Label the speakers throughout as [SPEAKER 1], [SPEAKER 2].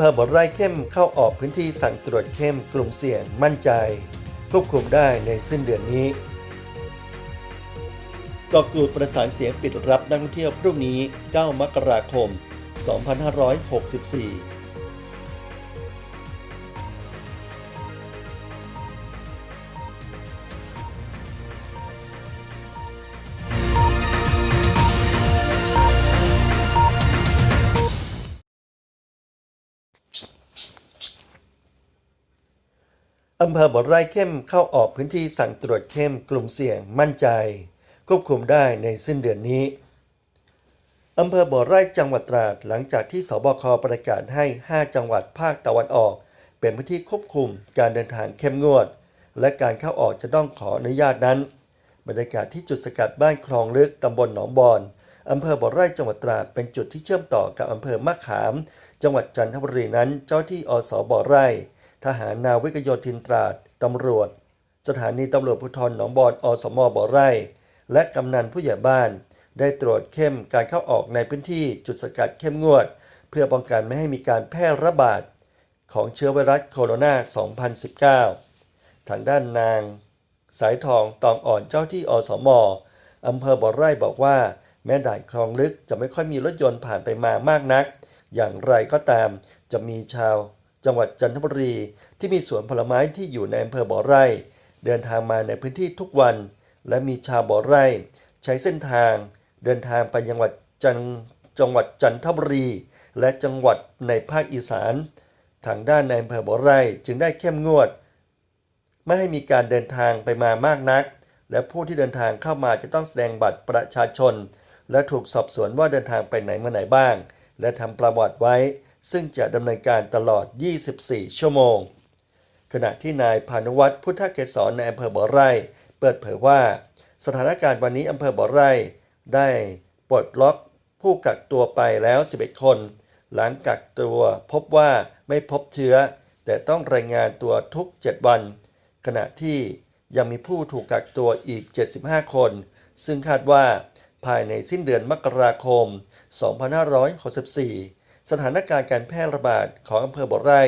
[SPEAKER 1] ภอบ่อไร่เข้มเข้าออกพื้นที่สั่งตรวจเข้มกลุ่มเสี่ยงมั่นใจ ควบคุมได้ในสิ้นเดือนนี้กอกูดประสานเสียงปิดรับนักท่องเที่ยวพรุ่งนี้ 9 มกราคม 2564 อำเภอบ่อไร่เข้มเข้าออกพื้นที่สั่งตรวจเข้มกลุ่มเสี่ยงมั่นใจ ควบคุมได้ในสิ้นเดือนนี้อำเภอบ่อไร่จังหวัดตราดหลังจากที่สบคประกาศให้ 5 จังหวัดภาคตะวันออก เป็นพื้นที่ควบคุมการเดินทางเข้มงวด และการเข้าออกจะต้องขออนุญาตนั้น บรรยากาศที่จุดสกัดบ้านคลองลึกตำบลหนองบอนอำเภอบ่อไร่จังหวัดตราดเป็นจุดที่เชื่อมต่อกับอำเภอมะขาม จังหวัดจันทบุรีนั้น เจ้าที่อสบ่อไร่ ทหารนาวิกโยธินตราดตำรวจ สถานีตำรวจภูธรหนองบอนอสมอบ่อไร่ และกำนันผู้ใหญ่บ้าน ได้ตรวจเข้มการเข้าออกในพื้นที่จุดสกัดเข้มงวด เพื่อป้องกันไม่ให้มีการแพร่ระบาด ของเชื้อไวรัสโคโรนา 2019 ทางด้านนาง สายทองตองอ่อนเจ้าที่อสมอำเภอบ่อไร่บอกว่า แม้ด่านคลองลึกจะไม่ค่อยมีรถยนต์ผ่านไปมามากนัก อย่างไรก็ตามจะมีชาว จังหวัดจันทบุรี ที่มีสวนผลไม้ที่อยู่ในอำเภอบ่อไร่ เดินทางมาในพื้นที่ทุกวัน และมีชาวบ่อไร่ ใช้เส้นทาง เดินทางไปยังหวัดจันจังหวัดจันทบุรี และจังหวัดในภาคอีสาน ทางด้านในอำเภอบ่อไร่จึงได้เข้มงวด ไม่ให้มีการเดินทางไปมามากนัก และผู้ที่เดินทางเข้ามาจะต้องแสดงบัตรประชาชน และถูกสอบสวนว่าเดินทางไปไหนมาไหนบ้าง และทำประวัติไว้ ซึ่งจะดำเนินการตลอด 24 ชั่วโมง ขณะที่นายพานุวัฒน์พุทธเกษรในอำเภอบ่อไร่ เปิดเผยว่า สถานการณ์วันนี้อำเภอบ่อไร่ ได้ปลดล็อกผู้กักตัวไปแล้ว 11 คน หลังกักตัวพบว่าไม่พบเชื้อ แต่ต้องรายงานตัวทุก 7 วัน ขณะที่ยังมีผู้ถูกกักตัวอีก 75 คน ซึ่งคาดว่าภายในสิ้นเดือนมกราคม 2564 สถานการณ์การแพร่ระบาดของอำเภอบ่อไร่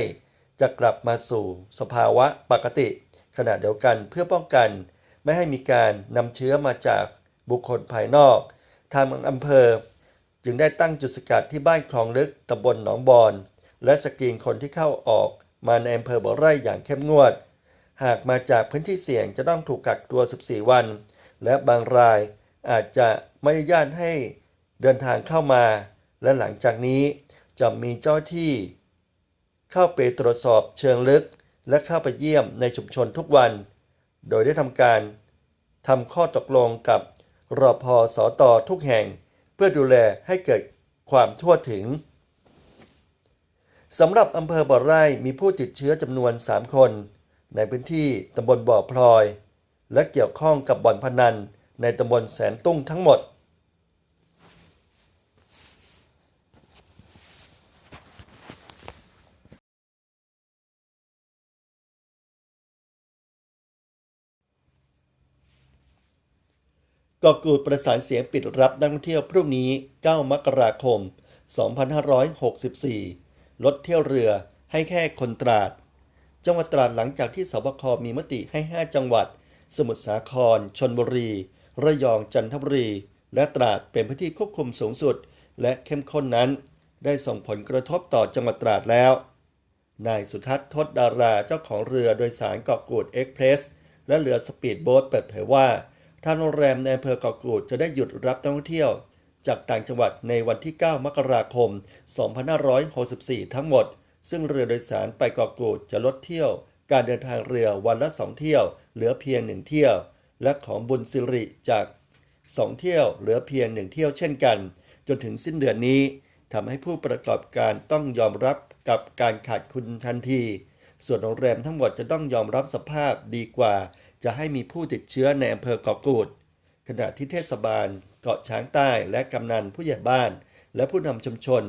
[SPEAKER 1] จะกลับมาสู่สภาวะปกติ ขณะเดียวกันเพื่อป้องกัน ไม่ให้มีการนำเชื้อมาจากบุคคลภายนอก ทางอำเภอ จึงได้ตั้งจุดสกัดที่บ้านคลองลึกตำบลหนองบอน และสกรีนคนที่เข้าออกมาในอำเภอบ่อไร่อย่างเข้มงวด หากมาจากพื้นที่เสี่ยงจะต้องถูกกักตัว 14 วัน และบางรายอาจจะไม่อนุญาตให้เดินทางเข้ามา และหลังจากนี้ จะมีเจ้าที่ เข้าไปตรวจสอบเชิงลึกและเข้าไปเยี่ยมในชุมชนทุกวัน โดยได้ทำการทำข้อตกลงกับรอพอสอตอทุกแห่ง เพื่อดูแลให้เกิดความทั่วถึงสำหรับอำเภอบ่อไร่มีผู้ติดเชื้อจำนวน 3 คน ในพื้นที่ตำบลบ่อพลอย และเกี่ยวข้องกับบ่อนพนันในตำบลแสนตุ้งทั้งหมด กอกูดประสานเสียงปิดรับนักท่องเที่ยวพรุ่งนี้ 9 มกราคม 2564 ลดเที่ยวเรือให้แค่คนตราด จังหวัดตราดหลังจากที่สบคมีมติให้ 5 จังหวัด สมุทรสาคร ชนบุรี ระยอง จันทบุรี และตราดเป็นพื้นที่ควบคุมสูงสุด และเข้มข้นนั้น ได้ส่งผลกระทบต่อจังหวัดตราดแล้ว นายสุทัศน์ทศดาราเจ้าของเรือโดยสารเกาะกูดเอ็กเพรสและเรือสปีดโบ๊ทเปิดเผยว่า ทางโรงแรมในอำเภอเกาะกูดจะได้หยุดรับนักท่องเที่ยว จากต่างจังหวัดในวันที่ 9 มกราคม 2564 ทั้งหมด ซึ่งเรือโดยสารไปเกาะกูดจะลดเที่ยว การเดินทางเรือวันละ 2 เที่ยว เหลือเพียง 1 เที่ยว และของบุญสิริจาก 2 เที่ยวเหลือเพียง 1 เที่ยวเช่นกัน จนถึงสิ้นเดือนนี้ทำให้ผู้ประกอบการต้องยอมรับกับการขาดทุนทันที ส่วนโรงแรมทั้งหมดจะต้องยอมรับสภาพดีกว่า จะให้มีผู้ติดเชื้อในอำเภอเกาะกูด ขณะที่เทศบาล เกาะช้างใต้ และกำนันผู้ใหญ่บ้าน และผู้นำชุมชน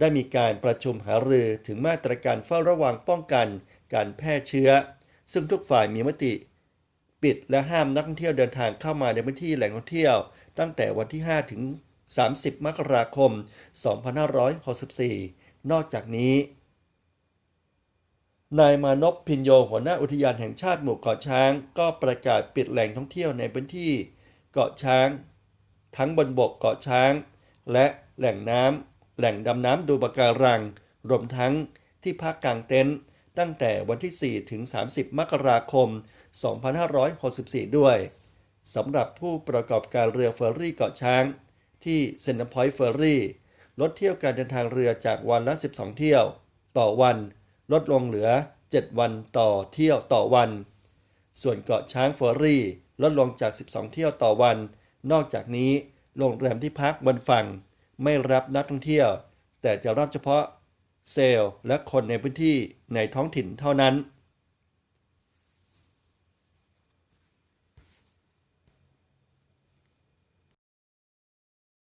[SPEAKER 1] ได้มีการประชุมหารือถึงมาตรการเฝ้าระวังป้องกันการแพร่เชื้อ ซึ่งทุกฝ่ายมีมติ ปิดและห้ามนักท่องเที่ยวเดินทางเข้ามาในพื้นที่แหล่งท่องเที่ยว ตั้งแต่วันที่ 5 ถึง 30 มกราคม 2564 นอกจากนี้ นายมานพพินโยหัวหน้าอุทยานแห่งชาติหมู่เกาะช้าง ก็ประกาศปิดแหล่งท่องเที่ยวในพื้นที่เกาะช้าง ทั้งบนบกเกาะช้าง และแหล่งน้ำแหล่งดำน้ำดูปะการัง รวมทั้งที่พักกลางเต็นท์ตั้งแต่วันที่ 4 ถึง 30 มกราคม 2564 ด้วยสำหรับผู้ประกอบการเรือเฟอร์รี่เกาะช้าง ที่เซนต์พอยต์เฟอร์รี่ลดเที่ยวการเดินทางเรือจากวันละ 12 เที่ยว ต่อวัน ลดลงเหลือ 7 วันต่อเที่ยวต่อวัน ส่วนเกาะช้างเฟอร์รี่ ลดลงจาก 12 เที่ยวต่อวัน นอกจากนี้โรงแรมที่พักบนฝั่ง ไม่รับนักท่องเที่ยว แต่จะรับเฉพาะเซลล์และคนในพื้นที่ในท้องถิ่นเท่านั้น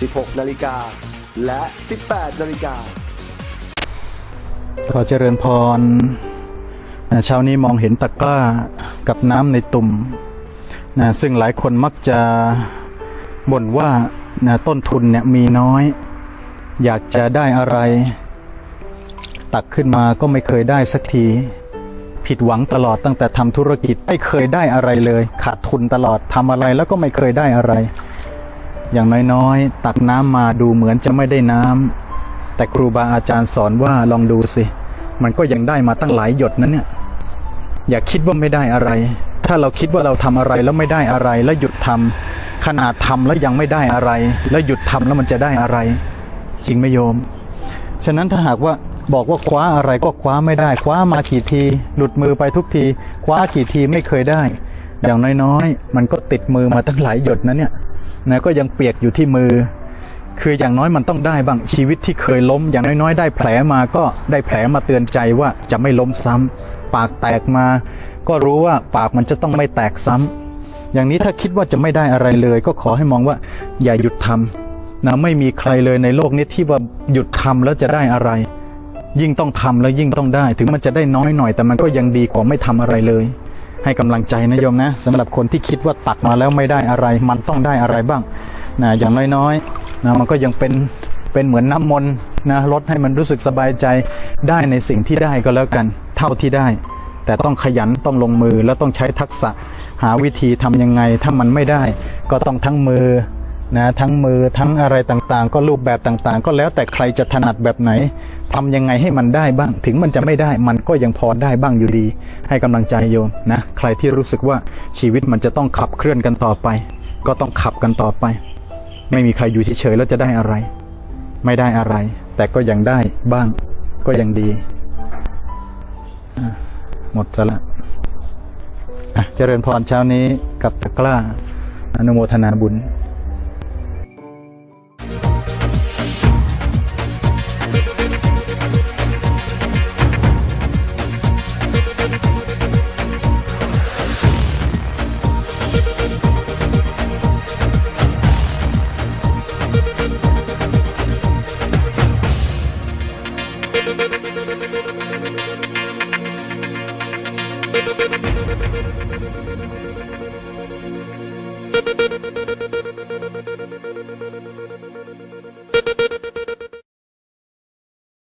[SPEAKER 2] 16 นาฬิกา และ 18 นาฬิกา
[SPEAKER 3] ขอเจริญพร เช้านี้มองเห็นตะกร้ากับน้ำในตุ่มนะซึ่งหลายคนมักจะบ่นว่านะต้นทุนเนี่ยมีน้อย อยากจะได้อะไร ตักขึ้นมาก็ไม่เคยได้สักที ผิดหวังตลอดตั้งแต่ทำธุรกิจไม่เคยได้อะไรเลย ขาดทุนตลอดทำอะไรแล้วก็ไม่เคยได้อะไร อย่างน้อยๆ ตักน้ำมาดูเหมือนจะไม่ได้น้ำแต่ครูบาอาจารย์สอนว่าลองดูสิ มันก็ยังได้มาตั้งหลายหยดนั้นเนี่ย อย่าคิดว่าไม่ได้อะไร ถ้าเราคิดว่าเราทำอะไรแล้วไม่ได้อะไร แล้วหยุดทำขนาดทำแล้วยังไม่ได้อะไร แล้วหยุดทำแล้วมันจะได้อะไร จริงไหมโยม ฉะนั้นถ้าหากว่าบอกว่าคว้าอะไรก็คว้าไม่ได้ คว้ามากี่ที หลุดมือไปทุกที คว้ากี่ทีไม่เคยได้ อย่างน้อยๆ มันก็ติดมือมาตั้งหลายหยดนะเนี่ยนะก็ยังเปียกอยู่ที่มือ คืออย่างน้อยมันต้องได้บ้างชีวิตที่เคยล้ม อย่างน้อยๆ ได้แผลมาก็ได้แผลมาเตือนใจว่าจะไม่ล้มซ้ำปากแตกมา ก็รู้ว่าปากมันจะต้องไม่แตกซ้ำอย่างนี้ถ้าคิดว่าจะไม่ได้อะไรเลย ก็ขอให้มองว่าอย่าหยุดทำนะไม่มีใครเลยในโลกนี้ที่ว่าหยุดทำแล้วจะได้อะไร ยิ่งต้องทำแล้วยิ่งต้องได้ ถึงมันจะได้น้อยหน่อย แต่มันก็ยังดีกว่าไม่ทำอะไรเลย ให้กำลังใจนะโยมนะสำหรับคนที่คิดว่าตักมาแล้วไม่ได้อะไร มันต้องได้อะไรบ้างนะอย่างน้อยๆนะมันก็ยังเป็นเป็นเหมือนน้ำมนต์นะลดให้มันรู้สึกสบายใจได้ในสิ่งที่ได้ก็แล้วกัน เท่าที่ได้ แต่ต้องขยันต้องลงมือแล้วต้องใช้ทักษะ หาวิธีทำยังไงถ้ามันไม่ได้ ก็ต้องทั้งมือนะทั้งมือทั้งอะไรต่างๆ ก็รูปแบบต่างๆ ก็แล้วแต่ใครจะถนัดแบบไหน ทำยังไงให้มันได้บ้าง ถึงมันจะไม่ได้มันก็ยังพอได้บ้างอยู่ดี ให้กำลังใจโยมนะ ใครที่รู้สึกว่าชีวิตมันจะต้องขับเคลื่อนกันต่อไป ก็ต้องขับกันต่อไป ไม่มีใครอยู่เฉยๆแล้วจะได้อะไร ไม่ได้อะไร แต่ก็ยังได้บ้าง ก็ยังดี หมดซะละอะเจริญพรเช้านี้กับตะกร้าอนุโมทนาบุญ